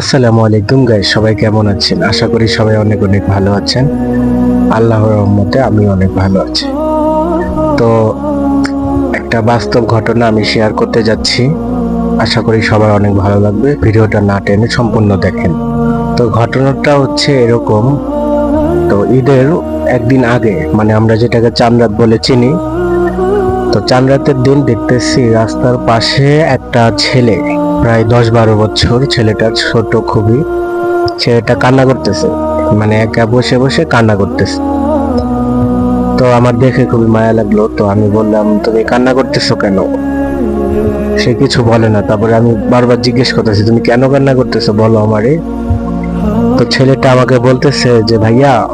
আসসালামু আলাইকুম গাইস সবাই কেমন আছেন? আশা করি সবাই অনেক অনেক ভালো আছেন। আল্লাহর রহমতে আমি অনেক ভালো আছি। তো একটা বাস্তব ঘটনা আমি শেয়ার করতে যাচ্ছি। আশা করি সবার অনেক ভালো লাগবে। ভিডিওটা না টেনে সম্পূর্ণ দেখেন। তো ঘটনাটা হচ্ছে এরকম। তো ঈদের একদিন আগে মানে আমরা যেটাকে চাঁদরাত বলে চিনি, তো চাঁদরাতের দিন দেখতেছি রাস্তার পাশে একটা ছেলে প্রায় দশ বারো বছর ছেলেটা ছোট খুবই। ছেলেটা কান্না করতেছে মানে একা বসে বসে কান্না করতেছে। তো আমার দেখে খুবই মায়া লাগল, তো আমি বললাম, তুমি কান্না করতেছো কেন? সে কিছু বলে না, তারপরে আমি বারবার জিজ্ঞেস করতেছি, তুমি কেন কান্না করতেছো? বলো আমারে। তো ছেলেটা আমাকে বলতেছে যে, ভাইয়া,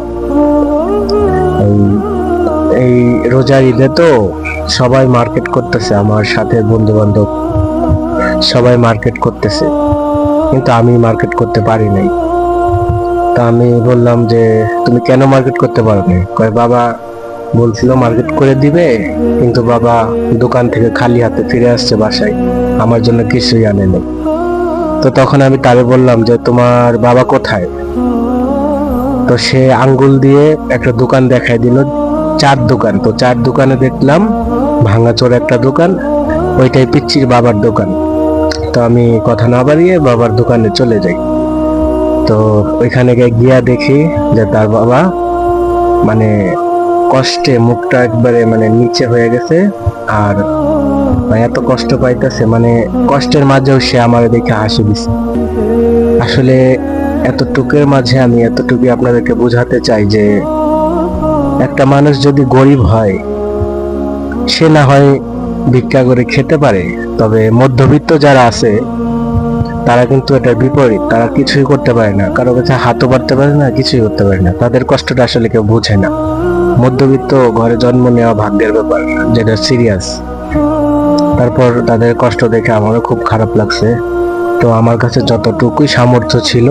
এই- রোজার ঈদে তো সবাই মার্কেট করতেছে, আমার সাথে বন্ধু বান্ধব সবাই মার্কেট করতেছে। কিন্তু আমি মার্কেট করতে পারি নাই। তা আমি বললাম যে, তুমি কেন মার্কেট করতে পারো না কয়, বাবা বলছিল মার্কেট করে দিবে, কিন্তু বাবা দোকান থেকে খালি হাতে ফিরে আসছে বাসায়। আমার জন্য কিছুই আনে নাই। তো তখন আমি তারে বললাম যে, তোমার বাবা কোথায়? তো সে আঙ্গুল দিয়ে একটা দোকান দেখাই দিল, চার দোকান। তো চার দোকানে দেখলাম ভাঙাচোর একটা দোকান, ওইটাই পিচ্ছির বাবার দোকান। তো আমি কথা না বাড়িয়ে বাবার দোকানে চলে যাই। তো ওইখানে গিয়ে দেখি যে তার বাবা মানে কষ্টে মুখটা একবারে মানে নিচে হয়ে গেছে আর মানে এত কষ্ট পাইতেছে মানে কষ্টের মাঝেও সে আমার দেখে হাসি দিছে। আসলে এতটুকুর মাঝে আমি এতটুকু আপনাদেরকে বোঝাতে চাই যে একটা মানুষ যদি গরিব হয়, সে না হয় ভিক্ষা করে খেতে পারে, তবে মধ্যবিত্ত যারা আছে, তারা কিন্তু এটার বিপরীত, তারা কিছুই করতে পারে না। কারও কাছে হাতও পারতে পারে না, কিছুই করতে পারে না। তাদের কষ্টটা আসলে কেউ বোঝে না। মধ্যবিত্ত ঘরে জন্ম নেওয়া ভাগ্যের ব্যাপার, যেটা সিরিয়াস তারপর তাদের কষ্ট দেখে আমারও খুব খারাপ লাগছে। তো আমার কাছে যতটুকুই সামর্থ্য ছিল,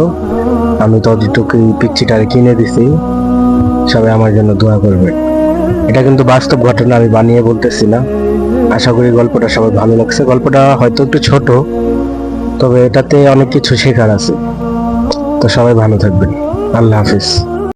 আমি ততটুকুই পিচ্ছিটারে কিনে দিছি। সবাই আমার জন্য দোয়া করবে। এটা কিন্তু বাস্তব ঘটনা, আমি বানিয়ে বলতেছি না। আশা করি গল্পটা সবাই ভালো লাগছে। গল্পটা হয়তো একটু ছোট, তবে এটাতে অনেক কিছু শেখার আছে। তো সবাই ভালো থাকবেন। আল্লাহ হাফিজ।